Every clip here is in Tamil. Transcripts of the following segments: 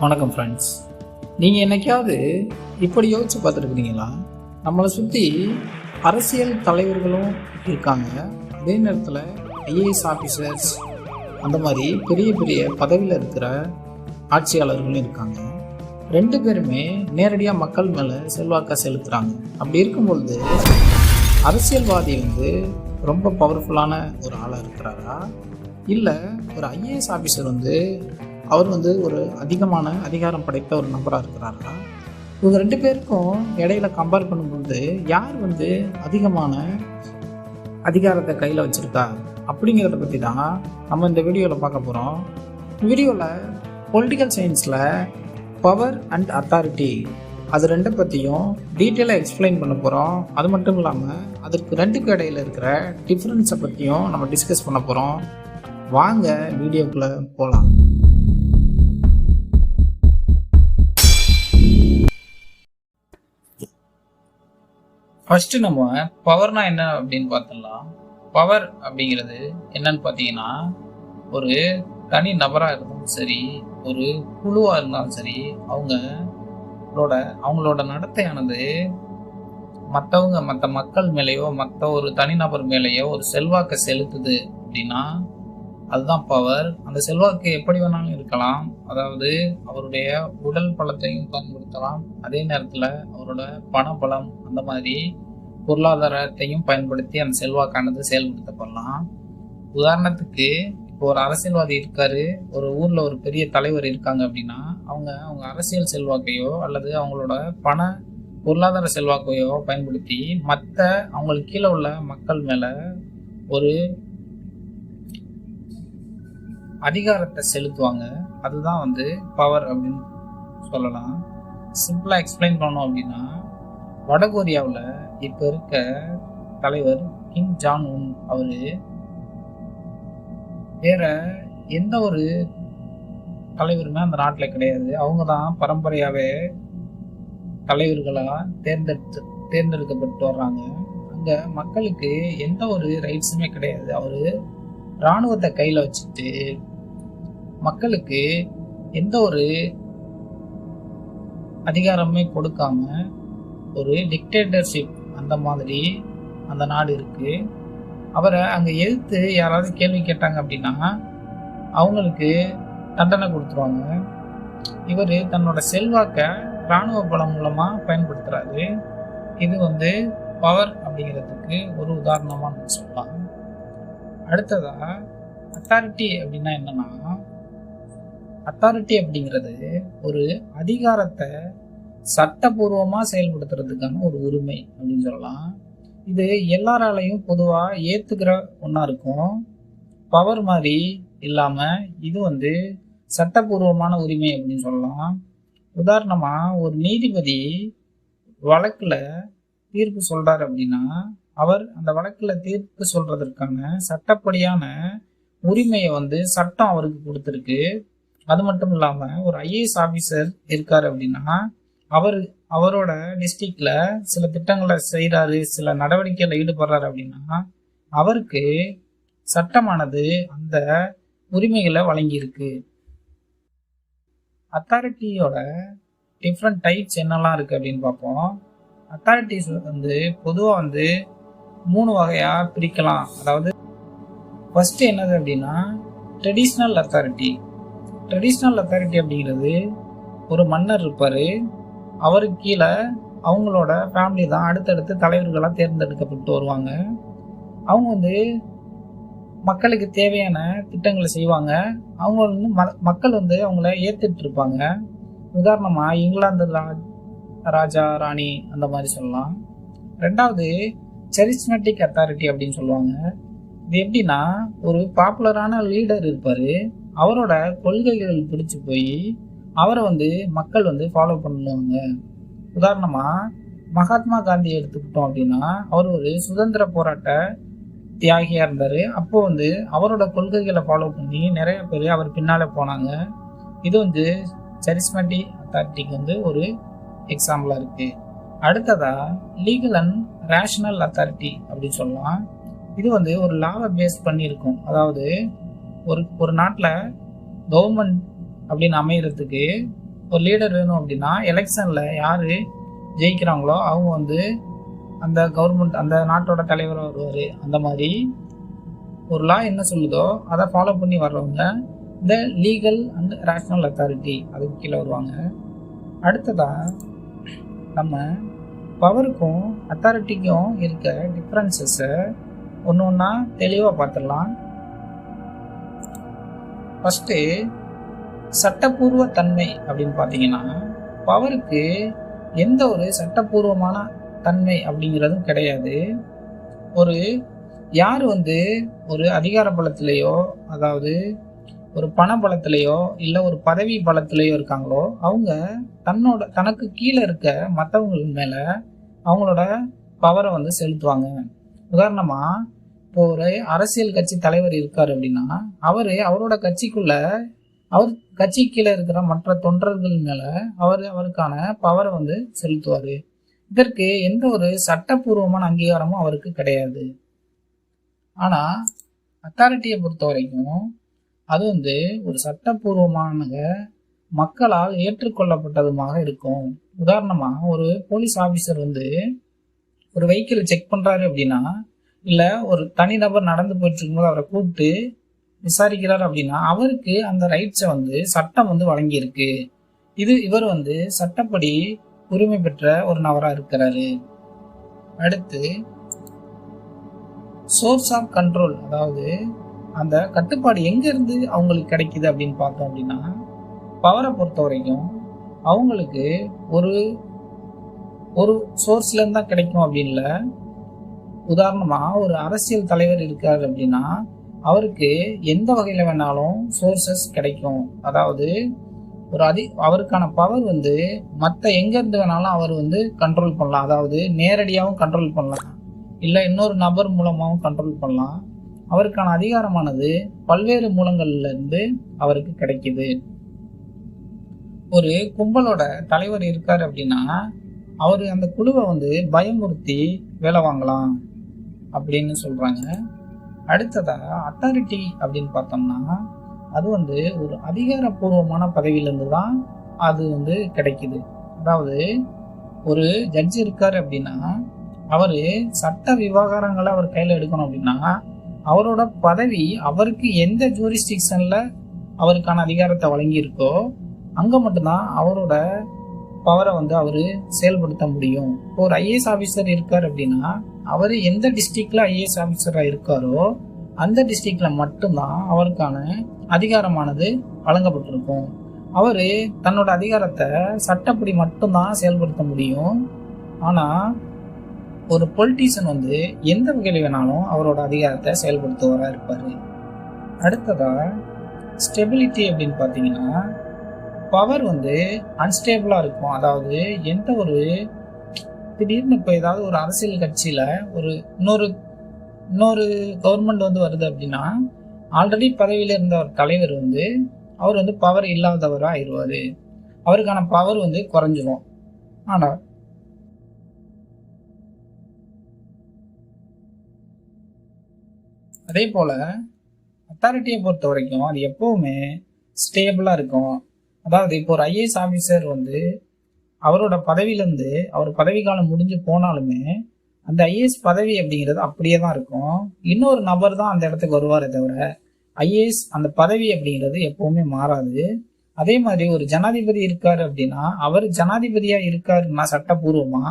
வணக்கம் ஃப்ரெண்ட்ஸ் நீங்கள் என்னைக்காவது இப்படி யோசித்து பார்த்துருக்குறீங்களா? நம்மளை சுற்றி அரசியல் தலைவர்களும் இருக்காங்க. அதே நேரத்தில் ஐஏஎஸ் ஆஃபீஸர்ஸ் அந்த மாதிரி பெரிய பெரிய பதவியில் இருக்கிற ஆட்சியாளர்களும் இருக்காங்க. ரெண்டு பேருமே நேரடியாக மக்கள் மேலே செல்வாக்கை செலுத்துகிறாங்க அப்படி இருக்கும்பொழுது அரசியல்வாதி வந்து ரொம்ப பவர்ஃபுல்லான ஒரு ஆளாக இருக்கிறாரா? இல்லை ஒரு ஐஏஎஸ் ஆஃபீஸர் வந்து அவர் வந்து ஒரு அதிகமான அதிகாரம் படைத்த ஒரு நபராக இருக்கிறாரா? இவங்க ரெண்டு பேருக்கும் இடையில கம்பேர் பண்ணும்போது யார் வந்து அதிகமான அதிகாரத்தை கையில் வச்சுருக்கா? அப்படிங்கிறத பற்றி தான் நம்ம இந்த வீடியோவில் பார்க்க போகிறோம் வீடியோவில் பொலிட்டிக்கல் சயின்ஸில் பவர் அண்ட் அத்தாரிட்டி அது ரெண்டை பற்றியும் டீட்டெயிலாக எக்ஸ்பிளைன் பண்ண போகிறோம் அது மட்டும் இல்லாமல் அதுக்கு ரெண்டுக்கு இடையில இருக்கிற டிஃப்ரென்ஸை பற்றியும் நம்ம டிஸ்கஸ் பண்ண போகிறோம் வாங்க வீடியோக்குள்ளே போகலாம் ஃபஸ்ட்டு நம்ம பவர்னா என்ன அப்படின்னு பார்த்துடலாம் பவர் அப்படிங்கிறது என்னன்னு பார்த்தீங்கன்னா ஒரு தனி நபராக இருந்தாலும் சரி ஒரு குழுவாக இருந்தாலும் சரி அவங்களோட அவங்களோட நடத்தையானது மற்றவங்க மற்ற மக்கள் மேலேயோ மற்ற ஒரு தனிநபர் மேலேயோ ஒரு செல்வாக்கை செலுத்துது அப்படின்னா அதுதான் பவர் அந்த செல்வாக்கு எப்படி வேணாலும் இருக்கலாம். அதாவது அவருடைய உடல் பலத்தையும் பயன்படுத்தலாம். அதே நேரத்தில் அவரோட பணபலம் அந்த மாதிரி பொருளாதாரத்தையும் பயன்படுத்தி அந்த செல்வாக்கானது செயல்படுத்தப்படலாம். உதாரணத்துக்கு இப்போ ஒரு அரசியல்வாதி இருக்காரு. ஒரு ஊர்ல ஒரு பெரிய தலைவர் இருக்காங்க அப்படின்னா அவங்க அவங்க அரசியல் செல்வாக்கையோ அல்லது அவங்களோட பண பொருளாதார செல்வாக்கையோ பயன்படுத்தி மற்ற அவங்களுக்கு கீழே உள்ள மக்கள் மேல ஒரு அதிகாரத்தை செலுத்துவாங்க. அதுதான் வந்து பவர் அப்படின்னு சொல்லலாம். சிம்பிளாக எக்ஸ்பிளைன் பண்ணோம் அப்படின்னா வடகொரியாவில் இப்போ இருக்க தலைவர் கிம் ஜான் உன் அவர் வேற எந்த ஒரு தலைவருமே அந்த நாட்டில் கிடையாது. அவங்க தான் பரம்பரையாகவே தலைவர்களாக தேர்ந்தெடுத்து தேர்ந்தெடுக்கப்பட்டு வர்றாங்க. அங்கே மக்களுக்கு எந்த ஒரு ரைட்ஸுமே கிடையாது. அவர் இராணுவத்தை கையில் வச்சுட்டு மக்களுக்கு எந்த ஒரு அதிகாரமே கொடுக்காம ஒரு டிக்டேட்டர்ஷிப் அந்த மாதிரி அந்த நாடு இருக்கு. அவரை அங்கே எதிர்த்து யாராவது கேள்வி கேட்டாங்க அப்படின்னா அவங்களுக்கு தண்டனை கொடுத்துருவாங்க. இவர் தன்னோட செல்வாக்கை இராணுவ பலம் மூலமாக பயன்படுத்துகிறாரு இது வந்து பவர் அப்படிங்கிறதுக்கு ஒரு உதாரணமாக நம்ம சொல்லலாம். அடுத்ததாக அத்தாரிட்டி அப்படின்னா என்னன்னா அத்தாரிட்டி அப்படிங்கிறது ஒரு அதிகாரத்தை சட்டபூர்வமாக செயல்படுத்துறதுக்கான ஒரு உரிமை அப்படின்னு சொல்லலாம். இது எல்லாராலையும் பொதுவாக ஏற்றுக்கிற ஒன்றா இருக்கும். பவர் மாதிரி இல்லாமல் இது வந்து சட்டபூர்வமான உரிமை அப்படின்னு சொல்லலாம். உதாரணமாக ஒரு நீதிபதி வழக்கில் தீர்ப்பு சொல்கிறார் அப்படின்னா அவர் அந்த வழக்கில் தீர்ப்பு சொல்கிறதற்கான சட்டப்படியான உரிமையை வந்து சட்டம் அவருக்கு கொடுத்துருக்கு. அது மட்டும் இல்லாம ஒரு ஐஏஎஸ் ஆபீசர் இருக்காரு அப்படின்னா அவர் அவரோட டிஸ்ட்ரிக்ட்ல சில திட்டங்களை செய்கிறாரு சில நடவடிக்கையில் ஈடுபடுறாரு அப்படின்னா அவருக்கு சட்டமானது அந்த உரிமைகளை வழங்கியிருக்கு. அத்தாரிட்டியோட டிஃப்ரெண்ட் டைப்ஸ் என்னெல்லாம் இருக்கு அப்படின்னு பார்ப்போம். அத்தாரிட்டிஸ் வந்து பொதுவாக வந்து மூணு வகையாக பிரிக்கலாம். அதாவது ஃபஸ்ட்டு என்னது அப்படின்னா ட்ரெடிஷ்னல் அத்தாரிட்டி ட்ரெடிஷ்னல் அத்தாரிட்டி அப்படிங்கிறது ஒரு மன்னர் இருப்பார். அவருக்கு கீழே அவங்களோட ஃபேமிலி தான் அடுத்தடுத்து தலைவர்களாக தேர்ந்தெடுக்கப்பட்டு வருவாங்க. அவங்க வந்து மக்களுக்கு தேவையான திட்டங்களை செய்வாங்க. அவங்க வந்து ம மக்கள் வந்து அவங்கள ஏற்றுட்டு இருப்பாங்க. உதாரணமாக இங்கிலாந்து ராஜா ராணி அந்த மாதிரி சொல்லலாம். ரெண்டாவது செரிஸ்மெட்டிக் அத்தாரிட்டி அப்படின்னு சொல்லுவாங்க. இது எப்படின்னா ஒரு பாப்புலரான லீடர் இருப்பார். அவரோட கொள்கைகள் பிடிச்சி போய் அவரை வந்து மக்கள் வந்து ஃபாலோ பண்ணுவாங்க. உதாரணமாக மகாத்மா காந்தி எடுத்துக்கிட்டோம் அப்படின்னா அவர் ஒரு சுதந்திர போராட்ட தியாகியாக இருந்தார். அப்போ வந்து அவரோட கொள்கைகளை ஃபாலோ பண்ணி நிறைய பேர் அவர் பின்னால் போனாங்க. இது வந்து சரிஸ்மெட்டி அத்தாரிட்டிக்கு வந்து ஒரு எக்ஸாம்பிளாக இருக்குது அடுத்ததாக லீகல் அண்ட் ரேஷனல் அத்தாரிட்டி அப்படின்னு சொல்லலாம். இது வந்து ஒரு லாவை பேஸ் பண்ணியிருக்கும். அதாவது ஒரு ஒரு நாட்டில் கவர்மெண்ட் அப்படின்னு அமைகிறதுக்கு ஒரு லீடர் வேணும் அப்படின்னா எலெக்ஷனில் யார் ஜெயிக்கிறாங்களோ அவங்க வந்து அந்த கவர்மெண்ட் அந்த நாட்டோட தலைவராக வருவார். அந்த மாதிரி ஒரு லா என்ன சொல்லுதோ அதை ஃபாலோ பண்ணி வர்றவங்க இந்த லீகல் அண்ட் ரேஷனல் அத்தாரிட்டி அதுக்கு கீழே வருவாங்க. அடுத்ததாக நம்ம பவருக்கும் அத்தாரிட்டிக்கும் இருக்க டிஃப்ரென்சஸை ஒன்று ஒன்றா தெளிவாக பார்த்துடலாம். ஃபஸ்ட்டு சட்டப்பூர்வ தன்மை அப்படின்னு பார்த்தீங்கன்னா பவருக்கு எந்த ஒரு சட்டப்பூர்வமான தன்மை அப்படிங்கிறதும் கிடையாது. ஒரு யார் வந்து ஒரு அதிகார பலத்திலேயோ அதாவது ஒரு பண பலத்திலேயோ இல்லை ஒரு பதவி பலத்திலேயோ இருக்காங்களோ அவங்க தன்னோட தனக்கு கீழே இருக்க மற்றவங்க மேலே அவங்களோட பவரை வந்து செலுத்துவாங்க. உதாரணமாக இப்போ ஒரு அரசியல் கட்சி தலைவர் இருக்கார் அப்படின்னா அவர் அவரோட கட்சிக்குள்ள அவர் கட்சி கீழே இருக்கிற மற்ற தொண்டர்கள் மேலே அவர் அவருக்கான பவரை வந்து செலுத்துவார். இதற்கு எந்த ஒரு சட்டப்பூர்வமான அங்கீகாரமும் அவருக்கு கிடையாது. ஆனால் அத்தாரிட்டியை பொறுத்த வரைக்கும் அது வந்து ஒரு சட்டப்பூர்வமான மக்களால் ஏற்றுக்கொள்ளப்பட்டதுமாக இருக்கும். உதாரணமாக ஒரு போலீஸ் ஆஃபீஸர் வந்து ஒரு வெஹிக்கிள் செக் பண்ணுறாரு அப்படின்னா இல்லை ஒரு தனிநபர் நடந்து போயிட்டு இருக்கும்போது அவரை கூப்பிட்டு விசாரிக்கிறார் அப்படின்னா அவருக்கு அந்த ரைட்ஸை வந்து சட்டம் வந்து வழங்கியிருக்கு. இது இவர் வந்து சட்டப்படி உரிமை பெற்ற ஒரு நபராக இருக்கிறாரு. அடுத்து சோர்ஸ் ஆஃப் கண்ட்ரோல் அதாவது அந்த கட்டுப்பாடு எங்கேருந்து அவங்களுக்கு கிடைக்குது அப்படின்னு பார்த்தோம் அப்படின்னா பவரை பொறுத்த வரைக்கும் அவங்களுக்கு ஒரு ஒரு சோர்ஸ்லேருந்து தான் கிடைக்கும் அப்படின்ல உதாரணமாக ஒரு அரசியல் தலைவர் இருக்கார் அப்படின்னா அவருக்கு எந்த வகையில் வேணாலும் சோர்சஸ் கிடைக்கும். அதாவது ஒரு அதி அவருக்கான பவர் வந்து மற்ற எங்கேருந்து வேணாலும் அவர் வந்து கண்ட்ரோல் பண்ணலாம். அதாவது நேரடியாகவும் கண்ட்ரோல் பண்ணலாம். இல்லை இன்னொரு நபர் மூலமாகவும் கண்ட்ரோல் பண்ணலாம். அவருக்கான அதிகாரமானது பல்வேறு மூலங்கள்லேருந்து அவருக்கு கிடைக்குது. ஒரு கும்பலோட தலைவர் இருக்கார் அப்படின்னா அவர் அந்த குழுவை வந்து பயமுறுத்தி வேலை வாங்கலாம். அப்படின்னு சொல்கிறாங்க அடுத்ததாக அத்தாரிட்டி அப்படின்னு பார்த்தோம்னா அது வந்து ஒரு அதிகாரப்பூர்வமான பதவியிலேருந்து தான் அது வந்து கிடைக்குது. அதாவது ஒரு ஜட்ஜ் இருக்கார் அப்படின்னா அவர் சட்ட விவகாரங்களை அவர் கையில் எடுக்கணும் அப்படின்னா அவரோட பதவி அவருக்கு எந்த ஜூரிஸ்டிக்ஷனில் அவருக்கான அதிகாரத்தை வழங்கியிருக்கோ அங்கே மட்டும்தான் அவரோட பவரை வந்து அவர் செயல்படுத்த முடியும். இப்போ ஒரு ஐஏஎஸ் ஆஃபீஸர் இருக்கார் அப்படின்னா அவர் எந்த டிஸ்ட்ரிக்டில் ஐஏஎஸ் ஆஃபீஸராக இருக்காரோ அந்த டிஸ்ட்ரிக்ட்ல மட்டும்தான் அவருக்கான அதிகாரமானது வழங்கப்பட்டிருக்கும். அவர் தன்னோட அதிகாரத்தை சட்டப்படி மட்டும்தான் செயல்படுத்த முடியும். ஆனால் ஒரு பொலிட்டீஷியன் வந்து எந்த வகையில் வேணாலும் அவரோட அதிகாரத்தை செயல்படுத்துவராக இருப்பார். அடுத்ததாக ஸ்டெபிலிட்டி அப்படின்னு பார்த்தீங்கன்னா பவர் வந்து அன்ஸ்டேபிளாக இருக்கும். அதாவது எந்த ஒரு திடீர்னு இப்போ ஏதாவது ஒரு அரசியல் கட்சியில் ஒரு இன்னொரு இன்னொரு கவர்மெண்ட் வந்து வருது அப்படின்னா ஆல்ரெடி பதவியில் இருந்த ஒரு தலைவர் வந்து அவர் வந்து பவர் இல்லாதவராக ஆயிடுவார். அவருக்கான பவர் வந்து குறைஞ்சிரும். ஆனால் அதே போல் அத்தாரிட்டியை பொறுத்த வரைக்கும் அது எப்போவுமே ஸ்டேபிளாக இருக்கும். அதாவது இப்போ ஒரு ஐஏஎஸ் ஆஃபீஸர் வந்து அவரோட பதவியிலேருந்து அவர் பதவி காலம் முடிஞ்சு போனாலுமே அந்த ஐஏஎஸ் பதவி அப்படிங்கிறது அப்படியே தான் இருக்கும். இன்னொரு நபர் தான் அந்த இடத்துக்கு வருவாரே தவிர ஐஏஎஸ் அந்த பதவி அப்படிங்கிறது எப்பவுமே மாறாது. அதே மாதிரி ஒரு ஜனாதிபதி இருக்காரு அப்படின்னா அவர் ஜனாதிபதியா இருக்காருன்னா சட்டப்பூர்வமா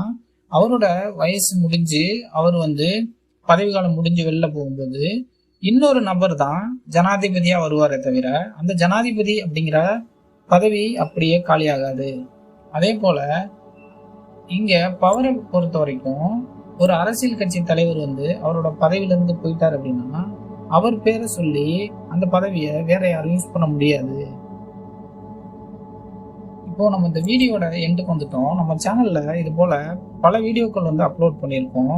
அவரோட வயசு முடிஞ்சு அவர் வந்து பதவி காலம் முடிஞ்சு வெளில போகும்போது இன்னொரு நபர் தான் ஜனாதிபதியா வருவாரே தவிர அந்த ஜனாதிபதி அப்படிங்கிற பதவி அப்படியே காலியாகாது. அதே போல இங்கே பவரை பொறுத்த வரைக்கும் ஒரு அரசியல் கட்சி தலைவர் வந்து அவரோட பதவியிலேருந்து போயிட்டார் அப்படின்னா அவர் பேரை சொல்லி அந்த பதவியை வேற யாரும் யூஸ் பண்ண முடியாது. இப்போ நம்ம இந்த வீடியோட எண்டுக்கு வந்துட்டோம். நம்ம சேனலில் இது போல் பல வீடியோக்கள் வந்து அப்லோட் பண்ணியிருக்கோம்.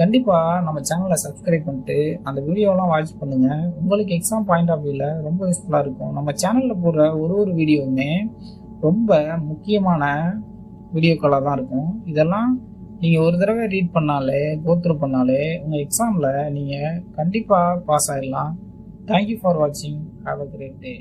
கண்டிப்பாக நம்ம சேனலை சப்ஸ்கிரைப் பண்ணிட்டு அந்த வீடியோலாம் வாட்ச் பண்ணுங்கள் உங்களுக்கு எக்ஸாம் பாயிண்ட் ஆஃப் வியூவில் ரொம்ப யூஸ்ஃபுல்லாக இருக்கும். நம்ம சேனலில் போடுற ஒரு ஒரு வீடியோவுமே ரொம்ப முக்கியமான வீடியோக்களாக தான் இருக்கும். இதெல்லாம் நீங்கள் ஒரு தடவை ரீட் பண்ணாலே கோத்ரூ பண்ணாலே உங்கள் எக்ஸாமில் நீங்கள் கண்டிப்பாக பாஸ் ஆகிடலாம் தேங்க்யூ ஃபார் வாட்சிங் ஹாவ் அ கிரேட் டே